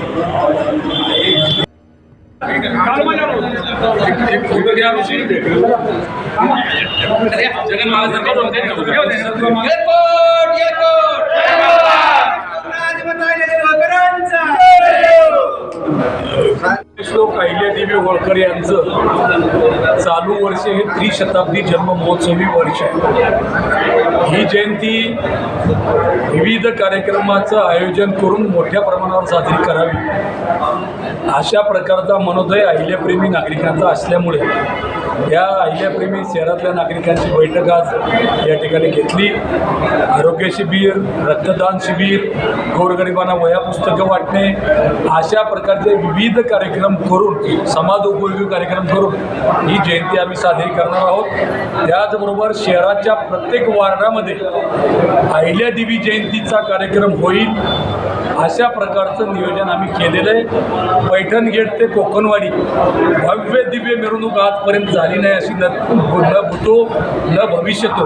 एक फोटो श्लोक अहिल्यादेवी होळकर यांचं चालू वर्ष हे त्रिशताब्दी जन्म महोत्सवी वर्ष आहे. ही जयंती विविध कार्यक्रमाचं आयोजन करून मोठ्या प्रमाणावर साजरी करावी. अशा प्रकारचा मनोदय अहिल्याप्रेमी नागरिकांचा असल्यामुळे या अहिल्याप्रेमी शहरातल्या नागरिकांची बैठक आज या ठिकाणी घेतली. आरोग्य शिबिर रक्तदान शिबिर गोरगरिबांना वया पुस्तकं वाटणे अशा प्रकारचे विविध कार्यक्रम करून समाज उपयोगी कार्यक्रम करून ही जयंती आम्ही साजरी करणार आहोत. त्याचबरोबर शहराच्या प्रत्येक वार्डामध्ये अहिल्यादेवी जयंतीचा कार्यक्रम होईल अशा प्रकारचं नियोजन आम्ही केलेलं आहे. पैठण गेट ते कोकणवाडी भव्य दिव्य मिरवणूक आजपर्यंत झाली नाही अशी न न भूतो न भविष्यतो.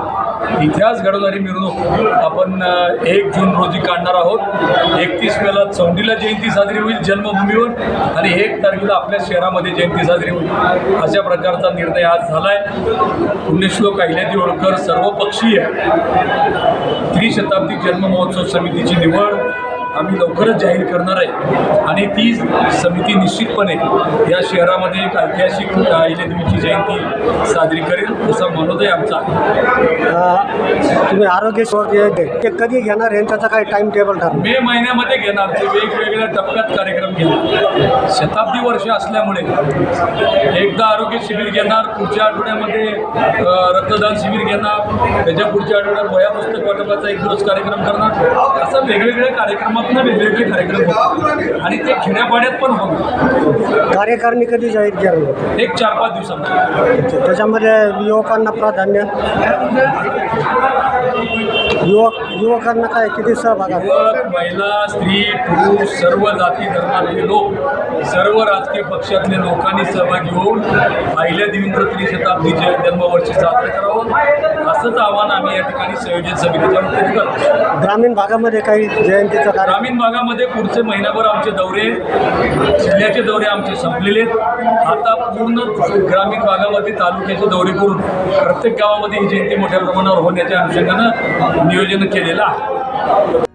इतिहास घडवणारी मिरवणूक. आपण एक जून रोजी काढणार आहोत. एकतीस मेला चौंडीला जयंती साजरी होईल जन्मभूमीवर आणि एक तारखेला आपल्या शहरामध्ये जयंती साजरी होईल. अशा प्रकारचा निर्णय आज झाला आहे पुण्यश्लोक अहिल्यादेवी होळकर सर्वपक्षीय. त्रिशताब्दी जन्म महोत्सव समितीची निवड. आम्ही लवकरच जाहीर करणार आहे. आणि ती समिती निश्चितपणे या शहरामध्ये एक ऐतिहासिक अहिल्यादेवीची जयंती साजरी करेल असा मनोदय आमचा आहे. तुम्ही आरोग्य ते कधी घेणार आहे त्याचा काही टाइम टेबल ठरलं मे महिन्यामध्ये घेणार. ते वेगवेगळ्या टप्प्यात कार्यक्रम घेणार. शताब्दी वर्ष असल्यामुळे एकदा आरोग्य शिबिर घेणार पुढच्या आठवड्यामध्ये रक्तदान शिबिर घेणार त्याच्या पुढच्या आठवड्यात वया पुस्तक वाटपाचा एक दिवस कार्यक्रम करणार. असं वेगवेगळ्या कार्यक्रमातून वेगवेगळे कार्यक्रम होतात. आणि ते खेड्यापाड्यात पण होणार कार्यकारिणी कधी जाहीर केलं एक चार पाच दिवसामध्ये. त्याच्यामध्ये युवकांना प्राधान्य? युवक युवकांना काय किती सहभाग युवक महिला स्त्री पुरुष सर्व जाती धर्मातले लोक सर्व राजकीय पक्षातले लोकांनी सहभागी होऊन पहिल्या देवेंद्र त्रिशताब्दीचे जन्मवर्षी साजरे करावं. असंच आव्हान आम्ही या ठिकाणी संयोजन समितीच्या वतीने करतो. ग्रामीण भागामध्ये काही जयंतीचा कार्यक्रम? ग्रामीण भागामध्ये पुढचे महिनाभर आमचे दौरे जिल्ह्याचे दौरे आमचे संपलेले आहेत. आता पूर्ण ग्रामीण भागामध्ये तालुक्याचे दौरे करून प्रत्येक गावामध्ये ही जयंती मोठ्या प्रमाणावर होण्याच्या अनुषंगानं नियोजन केलेलं आहे.